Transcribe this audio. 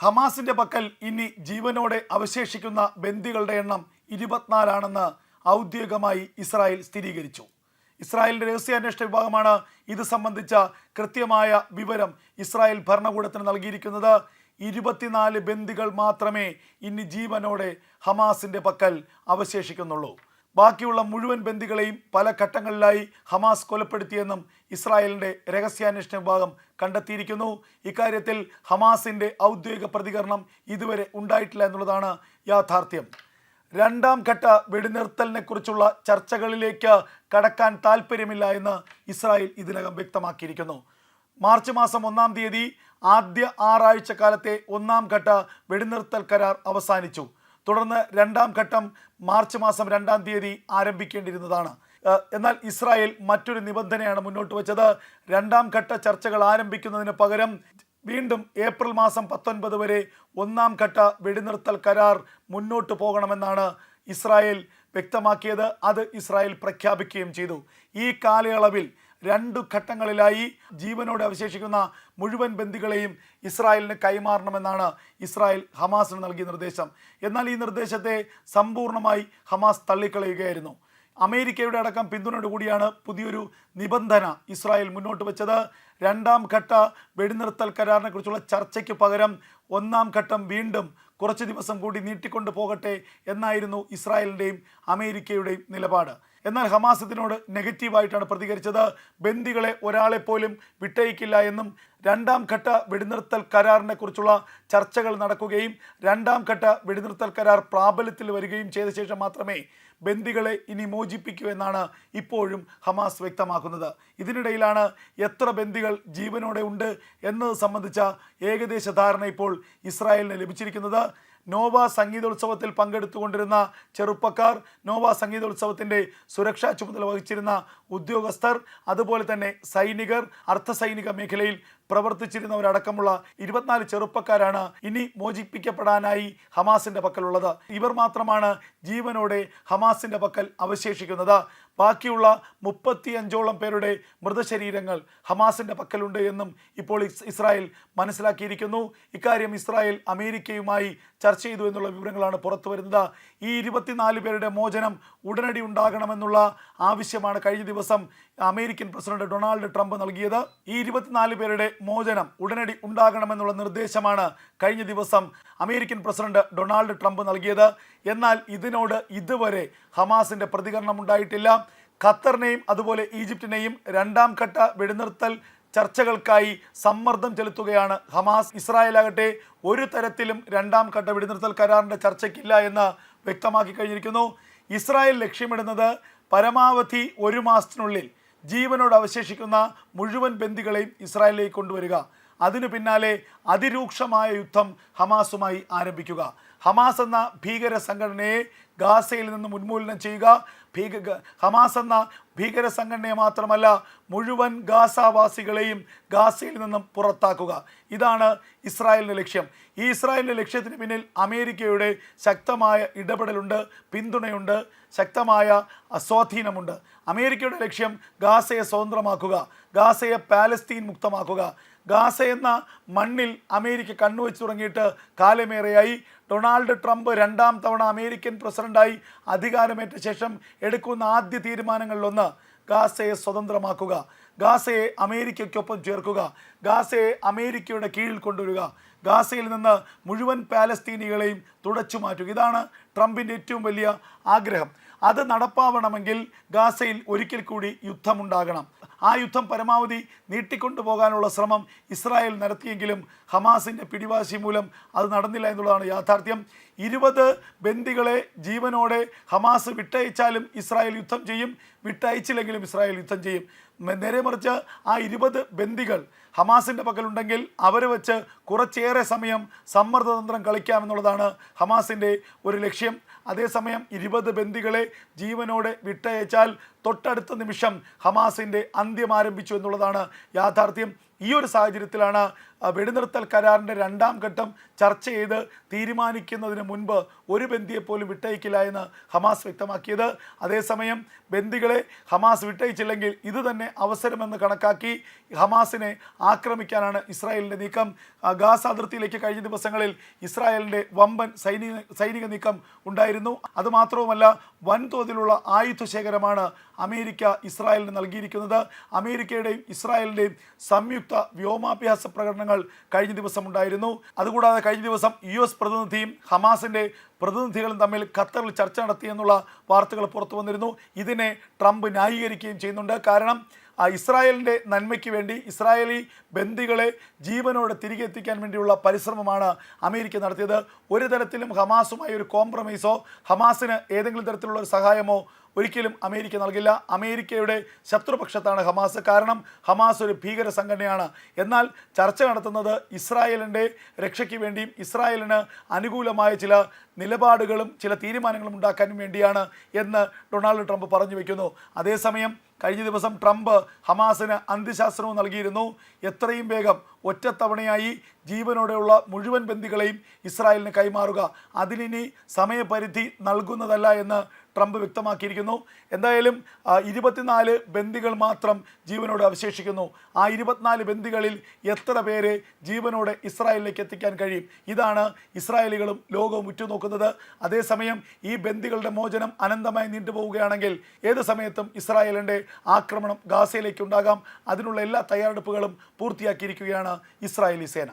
ഹമാസിന്റെ പക്കൽ ഇനി ജീവനോടെ അവശേഷിക്കുന്ന ബന്ദികളുടെ എണ്ണം ഇരുപത്തിനാലാണെന്ന് ഔദ്യോഗികമായി ഇസ്രായേൽ സ്ഥിരീകരിച്ചു. ഇസ്രായേലിന്റെ രഹസ്യാന്വേഷണ വിഭാഗമാണ് ഇത് സംബന്ധിച്ച കൃത്യമായ വിവരം ഇസ്രായേൽ ഭരണകൂടത്തിന് നൽകിയിരിക്കുന്നത്. ഇരുപത്തിനാല് ബന്ദികൾ മാത്രമേ ഇനി ജീവനോടെ ഹമാസിന്റെ പക്കൽ അവശേഷിക്കുന്നുള്ളൂ. ബാക്കിയുള്ള മുഴുവൻ ബന്ദികളെയും പല ഘട്ടങ്ങളിലായി ഹമാസ് കൊലപ്പെടുത്തിയെന്നും ഇസ്രായേലിന്റെ രഹസ്യാന്വേഷണ വിഭാഗം കണ്ടെത്തിയിരിക്കുന്നു. ഇക്കാര്യത്തിൽ ഹമാസിന്റെ ഔദ്യോഗിക പ്രതികരണം ഇതുവരെ ഉണ്ടായിട്ടില്ല എന്നുള്ളതാണ് യാഥാർത്ഥ്യം. രണ്ടാം ഘട്ട വെടിനിർത്തലിനെ കുറിച്ചുള്ള ചർച്ചകളിലേക്ക് കടക്കാൻ താല്പര്യമില്ല എന്ന് ഇസ്രായേൽ ഇതിനകം വ്യക്തമാക്കിയിരിക്കുന്നു. മാർച്ച് മാസം ഒന്നാം തീയതി ആദ്യ ആറാഴ്ച കാലത്തെ ഒന്നാം ഘട്ട വെടിനിർത്തൽ കരാർ അവസാനിച്ചു. തുടർന്ന് രണ്ടാം ഘട്ടം മാർച്ച് മാസം രണ്ടാം തീയതി ആരംഭിക്കേണ്ടിയിരുന്നതാണ്. എന്നാൽ ഇസ്രായേൽ മറ്റൊരു നിബന്ധനയാണ് മുന്നോട്ട് വെച്ചത്. രണ്ടാം ഘട്ട ചർച്ചകൾ ആരംഭിക്കുന്നതിന് പകരം വീണ്ടും ഏപ്രിൽ മാസം പത്തൊൻപത് വരെ ഒന്നാം ഘട്ട വെടിനിർത്തൽ കരാർ മുന്നോട്ട് പോകണമെന്നാണ് ഇസ്രായേൽ വ്യക്തമാക്കിയത്. അത് ഇസ്രായേൽ പ്രഖ്യാപിക്കുകയും ചെയ്തു. ഈ കാലയളവിൽ രണ്ടു ഘട്ടങ്ങളിലായി ജീവനോടെ അവശേഷിക്കുന്ന മുഴുവൻ ബന്ദികളെയും ഇസ്രായേലിന് കൈമാറണമെന്നാണ് ഇസ്രായേൽ ഹമാസിന് നൽകിയ നിർദ്ദേശം. എന്നാൽ ഈ നിർദ്ദേശത്തെ സമ്പൂർണമായി ഹമാസ് തള്ളിക്കളയുകയായിരുന്നു. അമേരിക്കയുടെ അടക്കം പിന്തുണയോട് കൂടിയാണ് പുതിയൊരു നിബന്ധന ഇസ്രായേൽ മുന്നോട്ട് വെച്ചത്. രണ്ടാം ഘട്ട വെടിനിർത്തൽ കരാറിനെ കുറിച്ചുള്ള ചർച്ചയ്ക്ക് പകരം ഒന്നാം ഘട്ടം വീണ്ടും കുറച്ച് ദിവസം കൂടി നീട്ടിക്കൊണ്ടു പോകട്ടെ എന്നായിരുന്നു ഇസ്രായേലിന്റെയും അമേരിക്കയുടെയും നിലപാട്. എന്നാൽ ഹമാസ് ഇതിനോട് നെഗറ്റീവായിട്ടാണ് പ്രതികരിച്ചത്. ബന്ദികളെ ഒരാളെ പോലും വിട്ടയക്കില്ല എന്നും രണ്ടാം ഘട്ട വെടിനിർത്തൽ കരാറിനെ കുറിച്ചുള്ള ചർച്ചകൾ നടക്കുകയും രണ്ടാം ഘട്ട വെടിനിർത്തൽ കരാർ പ്രാബല്യത്തിൽ വരികയും ചെയ്ത ശേഷം മാത്രമേ ബന്ദികളെ ഇനി മോചിപ്പിക്കൂ എന്നാണ് ഇപ്പോഴും ഹമാസ് വ്യക്തമാക്കുന്നത്. ഇതിനിടയിലാണ് എത്ര ബന്ദികൾ ജീവനോടെ ഉണ്ട് എന്നത് സംബന്ധിച്ച ഏകദേശ ധാരണ ഇപ്പോൾ ഇസ്രായേലിന് ലഭിച്ചിരിക്കുന്നത്. നോവ സംഗീതോത്സവത്തിൽ പങ്കെടുത്തുകൊണ്ടിരുന്ന ചെറുപ്പക്കാർ നോവ സംഗീതോത്സവത്തിന്റെ സുരക്ഷാ ചുമതല വഹിച്ചിരുന്ന ഉദ്യോഗസ്ഥർ അതുപോലെ തന്നെ സൈനികർ അർദ്ധസൈനിക മേഖലയിൽ പ്രവർത്തിച്ചിരുന്നവരടക്കമുള്ള ഇരുപത്തിനാല് ചെറുപ്പക്കാരാണ് ഇനി മോചിപ്പിക്കപ്പെടാനായി ഹമാസിന്റെ പക്കലുള്ളത്. ഇവർ മാത്രമാണ് ജീവനോടെ ഹമാസിന്റെ പക്കൽ അവശേഷിക്കുന്നത്. ബാക്കിയുള്ള മുപ്പത്തിയഞ്ചോളം പേരുടെ മൃതശരീരങ്ങൾ ഹമാസിന്റെ പക്കലുണ്ട് എന്നും ഇപ്പോൾ ഇസ്രായേൽ മനസ്സിലാക്കിയിരിക്കുന്നു. ഇക്കാര്യം ഇസ്രായേൽ അമേരിക്കയുമായി ചർച്ച ചെയ്തു എന്നുള്ള വിവരങ്ങളാണ് പുറത്തു വരുന്നത്. ഈ ഇരുപത്തിനാല് പേരുടെ മോചനം ഉടനടി ഉണ്ടാകണമെന്നുള്ള ആവശ്യമാണ് കഴിഞ്ഞ ദിവസം അമേരിക്കൻ പ്രസിഡന്റ് ഡൊണാൾഡ് ട്രംപ് നൽകിയത്. ഈ ഇരുപത്തിനാല് പേരുടെ മോചനം ഉടനടി ഉണ്ടാകണമെന്നുള്ള നിർദ്ദേശമാണ് കഴിഞ്ഞ ദിവസം അമേരിക്കൻ പ്രസിഡന്റ് ഡൊണാൾഡ് ട്രംപ് നൽകിയത്. എന്നാൽ ഇതിനോട് ഇതുവരെ ഹമാസിന്റെ പ്രതികരണം ഉണ്ടായിട്ടില്ല. ഖത്തറിനെയും അതുപോലെ ഈജിപ്തിനെയും രണ്ടാം ഘട്ട വെടിനിർത്തൽ ചർച്ചകൾക്കായി സമ്മർദ്ദം ചെലുത്തുകയാണ് ഹമാസ്. ഇസ്രായേലാകട്ടെ ഒരു തരത്തിലും രണ്ടാം ഘട്ട വെടിനിർത്തൽ കരാറിന്റെ ചർച്ചയ്ക്കില്ല എന്ന് വ്യക്തമാക്കി കഴിഞ്ഞിരിക്കുന്നു. ഇസ്രായേൽ ലക്ഷ്യമിടുന്നത് പരമാവധി ഒരു മാസത്തിനുള്ളിൽ ജീവനോട് അവശേഷിക്കുന്ന മുഴുവൻ ബന്ദികളെയും ഇസ്രായേലിലേക്ക് കൊണ്ടുവരിക. അതിനു പിന്നാലെ അതിരൂക്ഷമായ യുദ്ധം ഹമാസുമായി ആരംഭിക്കുക. ഹമാസ് എന്ന ഭീകര സംഘടനയെ ഗാസയിൽ നിന്ന് ഉന്മൂലനം ചെയ്യുക. ഭീക ഹമാസ് എന്ന ഭീകര സംഘടനയെ മാത്രമല്ല മുഴുവൻ ഗാസാവാസികളെയും ഗാസയിൽ നിന്നും പുറത്താക്കുക. ഇതാണ് ഇസ്രായേലിന്റെ ലക്ഷ്യം. ഈ ഇസ്രായേലിന്റെ ലക്ഷ്യത്തിന് പിന്നിൽ അമേരിക്കയുടെ ശക്തമായ ഇടപെടലുണ്ട് പിന്തുണയുണ്ട് ശക്തമായ സ്വാധീനമുണ്ട്. അമേരിക്കയുടെ ലക്ഷ്യം ഗാസയെ സ്വതന്ത്രമാക്കുക ഗാസയെ പാലസ്തീൻ മുക്തമാക്കുക. ഗാസ എന്ന മണ്ണിൽ അമേരിക്ക കണ്ണുവെച്ച് തുടങ്ങിയിട്ട് കാലമേറെയായി. ഡൊണാൾഡ് ട്രംപ് രണ്ടാം തവണ അമേരിക്കൻ പ്രസിഡന്റായി അധികാരമേറ്റ ശേഷം എടുക്കുന്ന ആദ്യ തീരുമാനങ്ങളിലൊന്ന് ഗാസയെ സ്വതന്ത്രമാക്കുക ഗാസയെ അമേരിക്കയ്ക്കൊപ്പം ചേർക്കുക ഗാസയെ അമേരിക്കയുടെ കീഴിൽ കൊണ്ടുവരിക ഗാസയിൽ നിന്ന് മുഴുവൻ പാലസ്തീനികളെയും തുടച്ചു മാറ്റുക. ഇതാണ് ട്രംപിന്റെ ഏറ്റവും വലിയ ആഗ്രഹം. അത് നടപ്പാവണമെങ്കിൽ ഗാസയിൽ ഒരിക്കൽ കൂടി യുദ്ധമുണ്ടാകണം. ആ യുദ്ധം പരമാവധി നീട്ടിക്കൊണ്ടു പോകാനുള്ള ശ്രമം ഇസ്രായേൽ നടത്തിയെങ്കിലും ഹമാസിന്റെ പിടിവാശി മൂലം അത് നടന്നില്ല എന്നുള്ളതാണ് യാഥാർത്ഥ്യം. ഇരുപത് ബന്ദികളെ ജീവനോടെ ഹമാസ് വിട്ടയച്ചാലും ഇസ്രായേൽ യുദ്ധം ചെയ്യും. വിട്ടയച്ചില്ലെങ്കിലും ഇസ്രായേൽ യുദ്ധം ചെയ്യും. നേരെ മറിച്ച് ആ ഇരുപത് ബന്ദികൾ ഹമാസിന്റെ പക്കലുണ്ടെങ്കിൽ അവർ വെച്ച് കുറച്ചേറെ സമയം സമ്മർദ്ദതന്ത്രം കളിക്കാമെന്നുള്ളതാണ് ഹമാസിന്റെ ഒരു ലക്ഷ്യം. അതേസമയം ഇരുപത് ബന്ദികളെ ജീവനോടെ വിട്ടയച്ചാൽ തൊട്ടടുത്ത നിമിഷം ഹമാസിന്റെ അന്ത്യം ആരംഭിച്ചു എന്നുള്ളതാണ് യാഥാർത്ഥ്യം. ഈ ഒരു സാഹചര്യത്തിലാണ് വെടിനിർത്തൽ കരാറിന്റെ രണ്ടാം ഘട്ടം ചർച്ച ചെയ്ത് തീരുമാനിക്കുന്നതിന് മുൻപ് ഒരു ബന്ദിയെപ്പോലും വിട്ടയക്കില്ല എന്ന് ഹമാസ് വ്യക്തമാക്കിയത്. അതേസമയം ബന്ദികളെ ഹമാസ് വിട്ടയച്ചില്ലെങ്കിൽ ഇത് തന്നെ അവസരമെന്ന് കണക്കാക്കി ഹമാസിനെ ആക്രമിക്കാനാണ് ഇസ്രായേലിന്റെ നീക്കം. ഗാസ് അതിർത്തിയിലേക്ക് കഴിഞ്ഞ ദിവസങ്ങളിൽ ഇസ്രായേലിന്റെ വമ്പൻ സൈനിക സൈനിക നീക്കം ഉണ്ടായിരുന്നു. അതുമാത്രവുമല്ല വൻതോതിലുള്ള ആയുധ ശേഖരമാണ് അമേരിക്ക ഇസ്രായേലിന് നൽകിയിരിക്കുന്നത്. അമേരിക്കയുടെയും ഇസ്രായേലിന്റെയും സംയുക്ത വ്യോമാഭ്യാസ പ്രകടനങ്ങൾ കഴിഞ്ഞ ദിവസം ഉണ്ടായിരുന്നു. അതുകൂടാതെ കഴിഞ്ഞ ദിവസം യു എസ് പ്രതിനിധിയും ഹമാസിന്റെ പ്രതിനിധികളും തമ്മിൽ ഖത്തറിൽ ചർച്ച നടത്തിയെന്നുള്ള വാർത്തകൾ പുറത്തു വന്നിരുന്നു. ഇതിനെ ട്രംപ് ന്യായീകരിക്കുകയും ചെയ്യുന്നുണ്ട്. കാരണം ആ ഇസ്രായേലിന്റെ നന്മയ്ക്ക് വേണ്ടി ഇസ്രായേലി ബന്ദികളെ ജീവനോടെ തിരികെ എത്തിക്കാൻ വേണ്ടിയുള്ള പരിശ്രമമാണ് അമേരിക്ക നടത്തിയത്. ഒരു തരത്തിലും ഹമാസുമായി ഒരു കോംപ്രമൈസോ ഹമാസിന് ഏതെങ്കിലും തരത്തിലുള്ള ഒരു സഹായമോ ഒരിക്കലും അമേരിക്ക നൽകില്ല. അമേരിക്കയുടെ ശത്രുപക്ഷത്താണ് ഹമാസ്. കാരണം ഹമാസ് ഒരു ഭീകര സംഘടനയാണ്. എന്നാൽ ചർച്ച നടത്തുന്നത് ഇസ്രായേലിന്റെ രക്ഷയ്ക്ക് വേണ്ടിയും ഇസ്രായേലിന് അനുകൂലമായ ചില നിലപാടുകളും ചില തീരുമാനങ്ങളും ഉണ്ടാക്കാനും വേണ്ടിയാണ് എന്ന് ഡൊണാൾഡ് ട്രംപ് പറഞ്ഞു വയ്ക്കുന്നു അതേസമയം കഴിഞ്ഞ ദിവസം ട്രംപ് ഹമാസിന് അന്ത്യശാസ്ത്രവും നൽകിയിരുന്നു. എത്രയും വേഗം ഒറ്റത്തവണയായി ജീവനോടെയുള്ള മുഴുവൻ ബന്ദികളെയും ഇസ്രായേലിന് കൈമാറുക. അതിനിനി സമയപരിധി നൽകുന്നതല്ല എന്ന് ട്രംപ് വ്യക്തമാക്കിയിരിക്കുന്നു. എന്തായാലും ഇരുപത്തിനാല് ബന്ദികൾ മാത്രം ജീവനോട് അവശേഷിക്കുന്നു. ആ ഇരുപത്തിനാല് ബന്ദികളിൽ എത്ര പേരെ ജീവനോടെ ഇസ്രായേലിലേക്ക് എത്തിക്കാൻ കഴിയും? ഇതാണ് ഇസ്രായേലികളും ലോകവും ഉറ്റുനോക്കുന്നത്. അതേസമയം ഈ ബന്ദികളുടെ മോചനം അനന്തമായി നീണ്ടുപോവുകയാണെങ്കിൽ ഏത് സമയത്തും ഇസ്രായേലിന്റെ ആക്രമണം ഗാസയിലേക്ക് ഉണ്ടാകാം. അതിനുള്ള എല്ലാ തയ്യാറെടുപ്പുകളും പൂർത്തിയാക്കിയിരിക്കുകയാണ് ഇസ്രായേലി സേന.